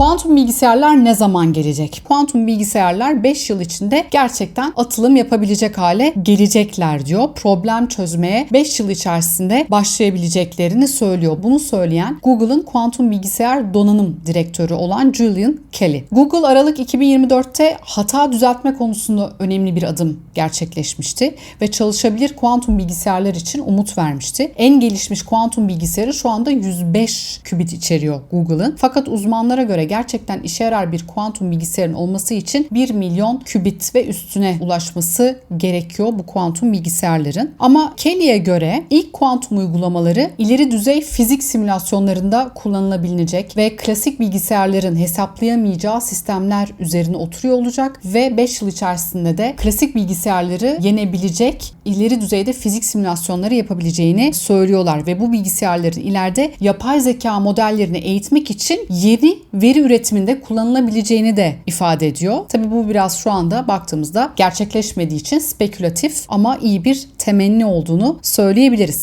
Kuantum bilgisayarlar ne zaman gelecek? Kuantum bilgisayarlar 5 yıl içinde gerçekten atılım yapabilecek hale gelecekler diyor. Problem çözmeye 5 yıl içerisinde başlayabileceklerini söylüyor. Bunu söyleyen Google'ın kuantum bilgisayar donanım direktörü olan Julian Kelly. Google Aralık 2024'te hata düzeltme konusunda önemli bir adım gerçekleşmişti ve çalışabilir kuantum bilgisayarlar için umut vermişti. En gelişmiş kuantum bilgisayarı şu anda 105 kübit içeriyor Google'ın. Fakat uzmanlara göre gerçekten işe yarar bir kuantum bilgisayarın olması için 1 milyon kübit ve üstüne ulaşması gerekiyor bu kuantum bilgisayarların. Ama Kelly'e göre ilk kuantum uygulamaları ileri düzey fizik simülasyonlarında kullanılabilecek ve klasik bilgisayarların hesaplayamayacağı sistemler üzerine oturuyor olacak ve 5 yıl içerisinde de klasik bilgisayarları yenebilecek ileri düzeyde fizik simülasyonları yapabileceğini söylüyorlar ve bu bilgisayarların ileride yapay zeka modellerini eğitmek için yeni veri üretiminde kullanılabileceğini de ifade ediyor. Tabi bu biraz şu anda baktığımızda gerçekleşmediği için spekülatif ama iyi bir temenni olduğunu söyleyebiliriz.